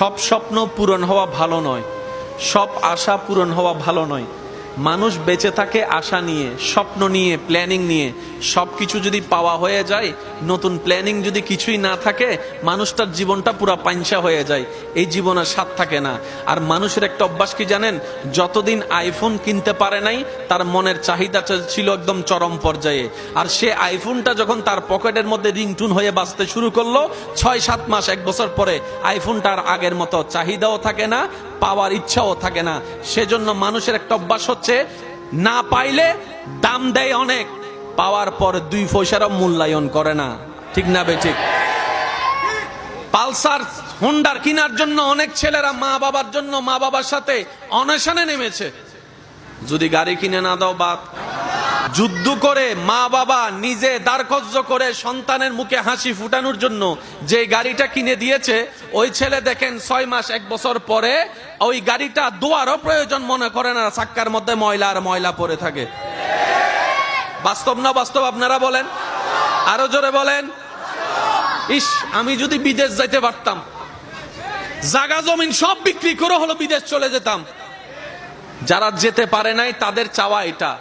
সব স্বপ্ন পূরণ হওয়া ভালো নয় সব আশা পূরণ হওয়া ভালো নয়। মানুষ বেঁচে থাকে আশা নিয়ে, স্বপ্ন নিয়ে প্ল্যানিং নিয়ে। সব কিছু যদি পাওয়া হয়ে যায়, নতুন প্ল্যানিং যদি কিছুই না থাকে, মানুষটার জীবনটা পুরো পাঞ্চা হয়ে যায়। এই জীবনের স্বাদ থাকে না। আর মানুষের একটা অভ্যাস কি জানেন? যতদিন আইফোন কিনতে পারে নাই, তার মনের চাহিদা ছিল একদম চরম পর্যায়ে। আর সে আইফোনটা যখন তার পকেটের মধ্যে রিংটুন হয়ে বাঁচতে শুরু করল, ছয় সাত মাস, এক বছর পরে আইফোনটার আগের মতো চাহিদাও থাকে না পাওয়ার ইচ্ছাও থাকে না। সেজন্য মানুষের একটা অভ্যাস হচ্ছে, না পাইলে দাম দেয় অনেক, পাওয়ার পর দুই পয়সারও মূল্যায়ন করে না। ঠিক না বেঠিক পালসার হোন্ডার কেনার জন্য অনেক ছেলেরা মা বাবার জন্য মা বাবার সাথে অনশনে নেমেছে। যদি গাড়ি কিনে না দাও বাদ যুদ্ধ করে মা বাবা নিজে দারকজ্জ করে সন্তানের মুখে হাসি ফুটানোর জন্য যে গাড়িটা কিনে দিয়েছে, ওই ছেলে দেখেন ছয় মাস, এক বছর পরে ওই গাড়িটা দোয়ারও প্রয়োজন মনে করে না, চাক্কার মধ্যে ময়লা আর ময়লা পড়ে থাকে। বাস্তব না বাস্তব আপনারা বলেন? আরও জোরে বলেন? ইস, আমি যদি বিদেশ যাইতে পারতাম, জাগা জমিন সব বিক্রি করে হলো বিদেশ চলে যেতাম। যারা যেতে পারে নাই, তাদের চাওয়া এটা।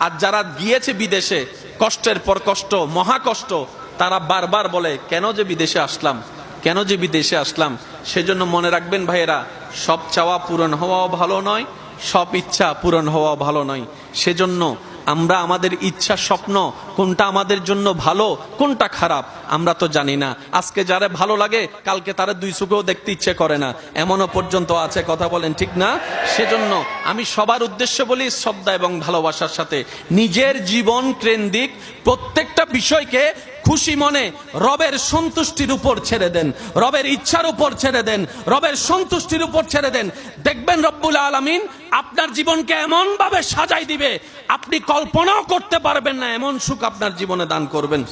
আর যারা গিয়েছে বিদেশে, কষ্টের পর কষ্ট, মহা কষ্ট, তারা বারবার বলে, কেন যে বিদেশে আসলাম? কেন যে বিদেশে আসলাম? সেজন্য মনে রাখবেন ভাইয়েরা, সব চাওয়া পূরণ হওয়াও ভালো নয়, সব ইচ্ছা পূরণ হওয়া ভালো নয়। সেজন্য আমরা আমাদের ইচ্ছা স্বপ্ন, কোনটা আমাদের জন্য ভালো, কোনটা খারাপ, আমরা তো জানি না। আজকে যারা ভালো লাগে, কালকে তারা দুই চোখেও দেখতে ইচ্ছে করে না। এমনও পর্যন্ত আছে, কথা বলেন ঠিক না? সেজন্য আমি সবার উদ্দেশ্য বলি শ্রদ্ধা এবং ভালোবাসার সাথে। নিজের জীবন কেন্দ্রিক প্রত্যেকটা বিষয়কে খুশি মনে রবের সন্তুষ্টির উপর ছেড়ে দেন, রবের ইচ্ছার উপর ছেড়ে দেন, রবের সন্তুষ্টির উপর ছেড়ে দেন। দেখবেন রব্বুল আলামিন আপনার জীবনকে এমন ভাবে সাজাই দিবে, আপনি কল্পনাও করতে পারবেন না এমন সুখ আপনার জীবনে দান করবেন।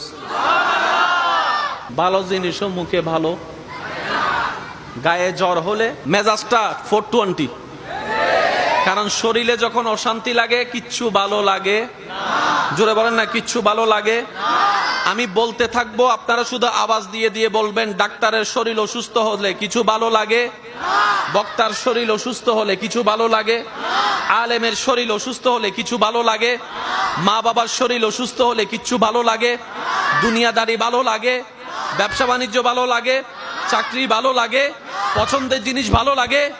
ভালো জিনিসও মুখে ভালো, গায়ে জ্বর হলে মেজাজটা ফোর টোয়েন্টি। কারণ শরীরে যখন অশান্তি লাগে, কিচ্ছু ভালো লাগে জোরে বলেন না, কিচ্ছু ভালো লাগে আমি বলতে থাকব, আপনারা শুধু আওয়াজ দিয়ে দিয়ে বলবেন, ডাক্তারের শরীর অসুস্থ হলে কিছু ভালো লাগে? বক্তার শরীর অসুস্থ হলে কিছু ভালো লাগে? আলেমের শরীর অসুস্থ হলে কিছু ভালো লাগে? মা বাবার শরীর অসুস্থ হলে কিছু ভালো লাগে? দুনিয়াদারি ভালো লাগে? ব্যবসা বাণিজ্য ভালো লাগে? চাকরি ভালো লাগে? পছন্দের জিনিস ভালো লাগে?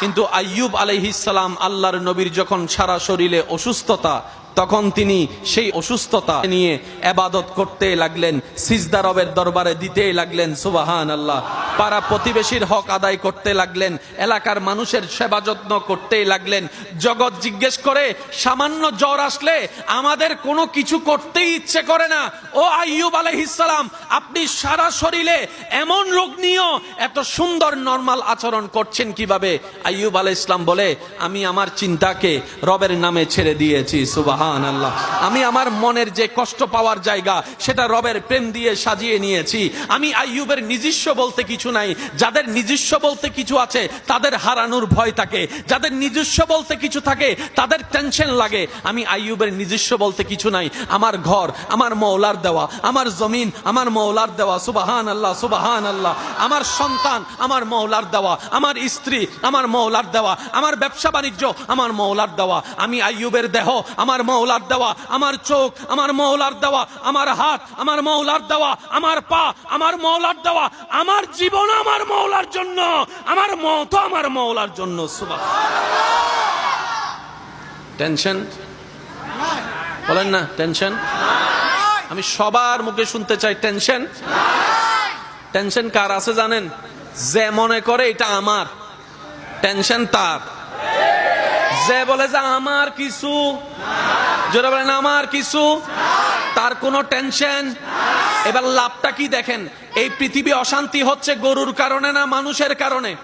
কিন্তু আইয়ুব আলাইহিসালাম আল্লাহর নবীর যখন সারা শরীরে অসুস্থতা তখন তিনি সেই অসুস্থতা নিয়ে এবাদত করতে লাগলেন, সিজদা রবের দরবারে দিতে লাগলেন সুবাহান আল্লাহ পাড়া প্রতিবেশীর হক আদায় করতে লাগলেন, এলাকার মানুষের সেবা যত্ন করতে লাগলেন। জগৎ জিজ্ঞেস করে, সামান্য জ্বর আসলে আমাদের কোনো কিছু করতেই ইচ্ছে করে না। ও আইয়ুব আলাইহিসালাম আপনি সারা শরীরে এমন রোগ নিয়েও এত সুন্দর, নর্মাল আচরণ করছেন কীভাবে? আইয়ুব আলাই ইসলাম বলে, আমি আমার চিন্তাকে রবের নামে ছেড়ে দিয়েছি সুবাহান আল্লাহ আমি আমার মনের যে কষ্ট পাওয়ার জায়গা, সেটা রবের প্রেম দিয়ে সাজিয়ে নিয়েছি। আমি আইয়ুবের নিজস্ব বলতে কিছু নাই। যাদের নিজস্ব বলতে কিছু আছে, তাদের হারানোর ভয় থাকে। যাদের নিজস্ব বলতে কিছু থাকে, তাদের টেনশন লাগে। আমি আইয়ুবের নিজস্ব বলতে কিছু নাই। আমার ঘর, আমার মৌলার দেওয়া, আমার জমিন, আমার মৌলার দেওয়া সুবাহান আল্লাহ সুবাহান আল্লাহ আমার সন্তান, আমার মৌলার দেওয়া, আমার স্ত্রী, আমার মৌলার দেওয়া, আমার ব্যবসা বাণিজ্য, আমার মৌলার দেওয়া। আমি আইয়ুবের দেহ, আমার মৌলার দেওয়া, আমার চোখ, আমার মৌলার দেওয়া, আমার হাত, আমার মৌলার দেওয়া, আমার পা, আমার মৌলার দেওয়া, আমার জীবন আমার মৌলার জন্য, আমার মত আমার মৌলার জন্য সুবাহ টেনশন? বলেন না, টেনশন? আমি সবার মুখে শুনতে চাই, টেনশন? টেনশন কার আছে জানেন? যে মনে করে এটা আমার, টেনশন তার। যে বলে যে আমার কিছু জোরে বলেন, আমার কিছু? তার কোনো টেনশন? এবার লাভটা কি দেখেন? এই পৃথিবী অশান্তি হচ্ছে গরুর কারণে না মানুষের কারণে?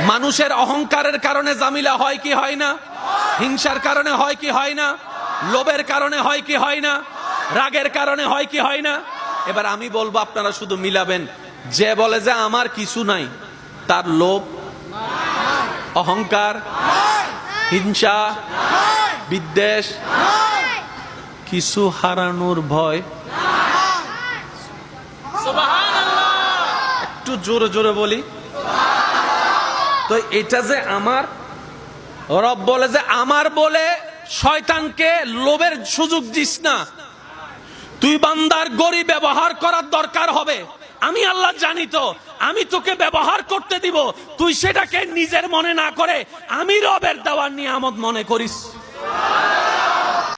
মানুষের অহংকারের কারণে জামিলা হয় কি হয় না? হিংসার কারণে হয় কি হয় না? লোভের কারণে হয় কি হয় না? রাগের কারণে হয় কি হয় না? এবার আমি বলব, আপনারা শুধু মিলাবেন। যে বলে যে আমার কিছু নাই, তার লোভ, অহংকার, হিংসা বিদ্বেষ? কিছু হারানোর ভয়? একটু জোরে জোরে বলি। তো এটা যে আমার, রব বলে যে আমার বলে শয়তানকে লোভের সুযোগ দিস না। তুই বান্দার গড়ি ব্যবহার করার দরকার হবে। আমি আল্লাহ জানি তো, আমি তোকে ব্যবহার করতে দিব। তুই সেটাকে নিজের মনে না করে আমি রবের দেওয়ার নিয়ামত মনে করিস। Amen.